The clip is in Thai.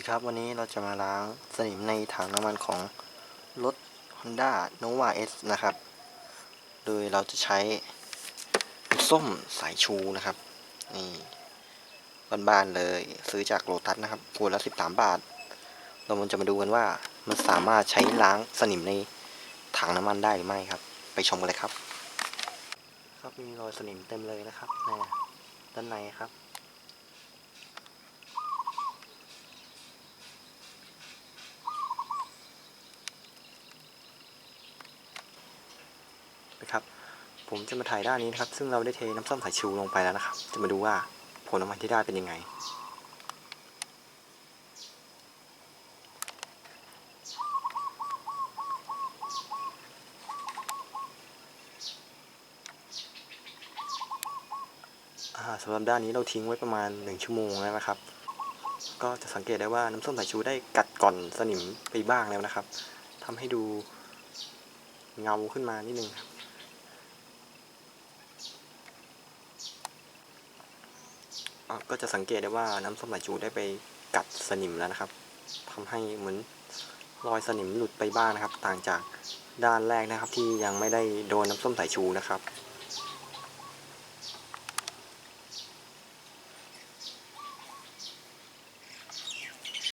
ดีครับวันนี้เราจะมาล้างสนิมในถังน้ำมันของรถ Honda Nova S นะครับ โดยเราจะใช้ส้มสายชูนะครับ นี่บ้านๆเลยซื้อจากโลตัสนะครับขวดละ13บาท เรามันจะมาดูกันว่ามันสามารถใช้ล้างสนิมในถังน้ำมันได้หรือไม่ครับ ไปชมกันเลยครับ ครับมีรอยสนิมเต็มเลยนะครับแน่ด้านในครับ นะครับ ผมจะมาถ่ายด้านนี้นะครับ ซึ่งเราได้เทน้ำส้มสายชูลงไปแล้วนะครับ จะมาดูว่าผลออกมาที่ได้เป็นยังไง สำหรับด้านนี้เราทิ้งไว้ประมาณ 1 ชั่วโมงแล้วนะครับ ก็จะสังเกตได้ว่าน้ำส้มสายชูได้กัดก่อนสนิมไปบ้างแล้วนะครับทำให้ดูเงาขึ้นมานิดนึงครับ อะ ก็จะสังเกตได้ว่าน้ำส้มสายชูได้ไปกัดสนิมแล้วนะครับทำให้เหมือนรอยสนิมหลุดไปบ้างนะครับ ต่างจากด้านแรกนะครับที่ยังไม่ได้โดนน้ำส้มสายชูนะครับ